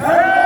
Yeah.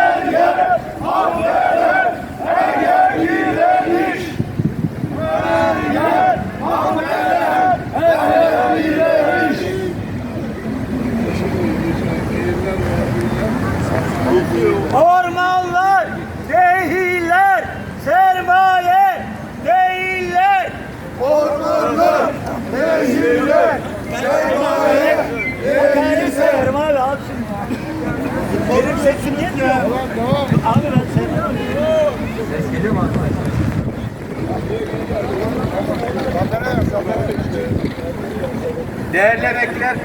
Değerli emekliler,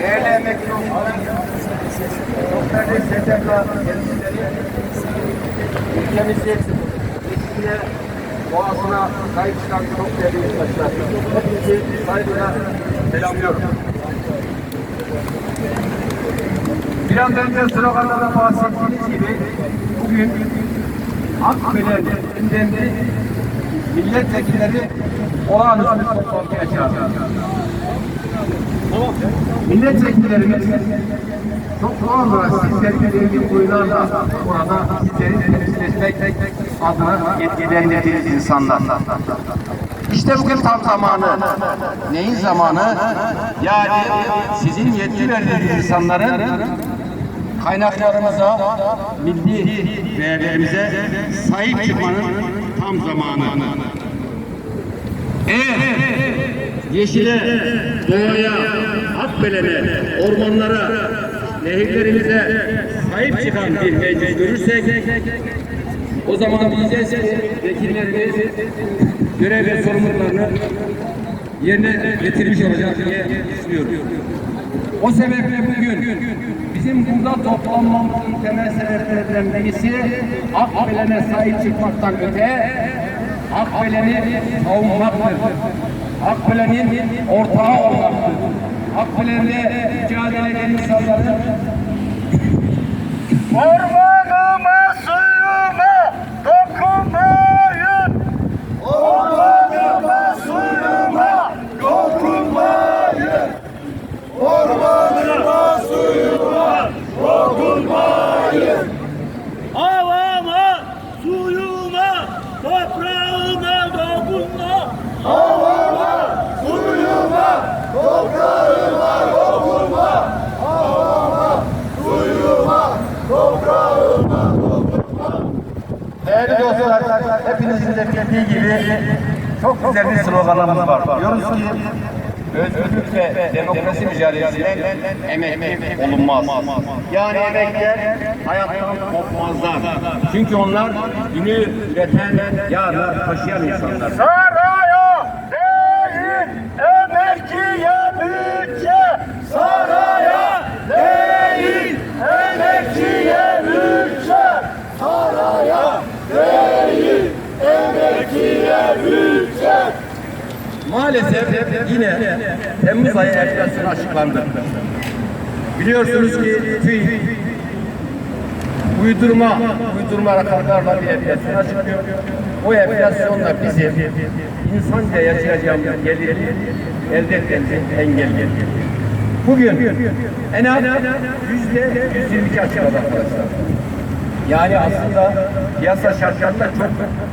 değerli emekli çok değerli STK temsilcileri, ülkemizi eskiye doğasına sahip çıkan çok değerli yurttaşlar. Hepinizi saygıyla selamlıyorum. Bir an önce sloganlarda bahsettiğiniz gibi bugün Akbelen gündemde milletvekilleri olağanüstü toplantıya çağırdı. Milletvekillerimiz çok doğal olarak sizlerin sevgi duyularla burada sizleri temsil etmek adına yetkilendirdiğiniz insanlar. İşte bugün tam zamanı. Neyin zamanı? Yani sizin yetki verdiğiniz insanların kaynaklarımıza, milli değerlerimize sahip çıkmanın tam zamanı. Eğer yeşile, doğaya, akbelene, ormanlara, nehirlerimize sahip çıkan bir meclis görürsek o zaman diyeceğiz ki vekillerimiz görev ve sorumluluklarını yerine getirmiş olacak diye düşünüyorum. O sebeple bugün bizim burada toplanmamızın temel sebeplerinden birisi Akbelen'e sahip çıkmaktan öte Akbelen'i savunmaktır. Akbelen'in ortağı olmaktır. Akbelen'de mücadele eden insanların Ormanıma Değerli dostlar, hepinizin de bildiği gibi çok güzel bir sloganımız var. Diyoruz ki özgürlük ve demokrasi mücadelesinden emekli olunmaz. Yani emekliler hayattan kopmazlar. Çünkü onlar günü üreten, yarını taşıyan insanlar. Maalesef yine Temmuz ayı enflasyonu açıklandı. Biliyorsunuz ki TÜİK uydurma, uydurma rakamlarla bir enflasyon açıklıyor. O enflasyonla bizim insanca yaşayacağımız geliri elde etmemizi engelliyor. Bugün en az yüzde 122 açıkladı arkadaşlar. Yani aslında piyasa şartlarında çok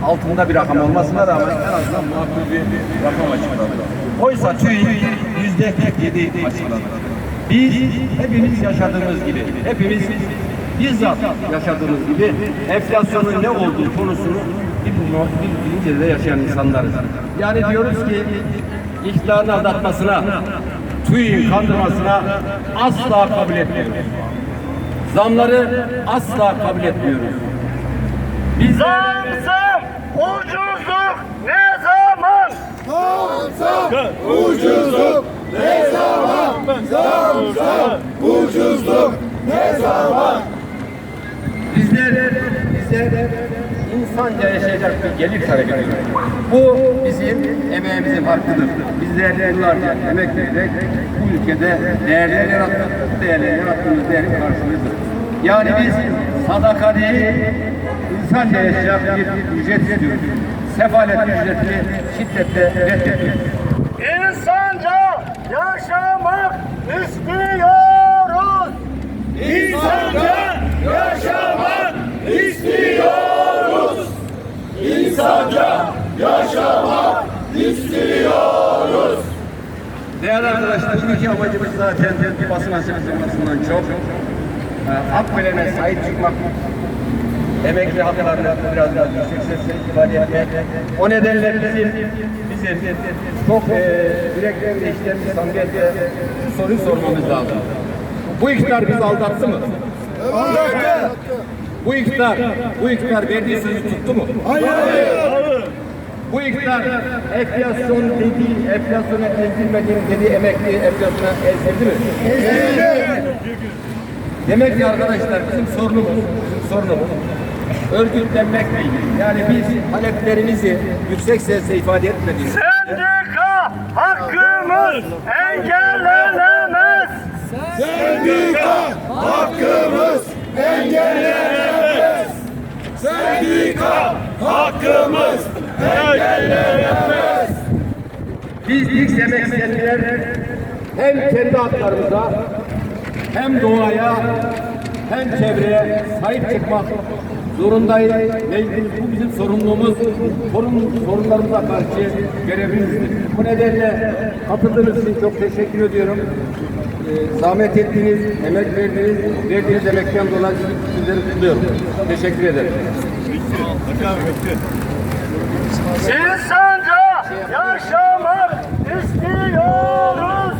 altında bir rakam olmasına rağmen en azından makul bir rakam açıkladı. Oysa TÜİK yüzde 47 açıkladı. Biz hepimiz yaşadığımız gibi, hepimiz bizzat yaşadığımız gibi enflasyonun ne olduğu konusunu bir de yaşayan insanlarız. Yani diyoruz ki iktidarın aldatmasına, TÜİK'in kandırmasına asla kabul etmiyoruz. Zamları asla kabul etmiyoruz. Biz Zam zam, ucuzluk ne zaman? Zam zam, ucuzluk ne zaman? Zam zam, ucuzluk ne zaman? bizler bizler insanca yaşayacak bir gelir talep ediyoruz. Bu bizim emeğimizin hakkıdır. Bizler yıllarca emek vererek bu ülkede değerler yarattık. Değerler yarattığımız değerin karşılığıdır. Yani biz sadaka değil, insanca yaşayacak bir ücret istiyoruz. Sefalet ücretini şiddetle reddediyoruz. İnsanca yaşamak istiyoruz. yaşamak istiyoruz. Değerli arkadaşlar, bugünkü amacımız zaten basın açıklamasından çok e, Akbelen'e sahip çıkmak, emekli haklarını biraz daha yüksek sesle ifade etmek. O nedenle bizim, bizim çok e, yürekten ve işten bir samimiyetle şu soruyu sormamız lazım. Bu iktidar bizi aldattı mı? Evet. Bu iktidar, bu iktidar verdiği sözü tuttu mu? Hayır. Hayır. Bu iktidar enflasyon dediği, enflasyona ezilmediğim dediği emekli enflasyona ezildi mi? Demek ki arkadaşlar bizim sorunumuz, bizim sorunumuz örgütlenmek değil. Yani biz taleplerimizi yüksek sesle ifade etmediğimiz Sendika hakkımız engellenemez. Sendika hakkımız engellenemez. Sendika hakkımız engellenemez. biz ilk demek isteyenler hem kendi haklarımıza hem doğaya hem çevreye sahip çıkmak zorundayız. Mecburuz. Bu bizim sorumluluğumuz. Sorun, sorunlarımıza karşı görevimizdir. Bu nedenle katıldığınız için çok teşekkür ediyorum. Ee, zahmet ettiğiniz, emek verdiğiniz, verdiğiniz emekten dolayı sizleri kutluyorum. Teşekkür ederim. İnsanca yaşamak istiyoruz.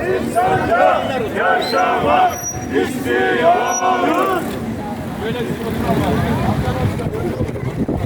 İnsanca yaşamak istiyoruz.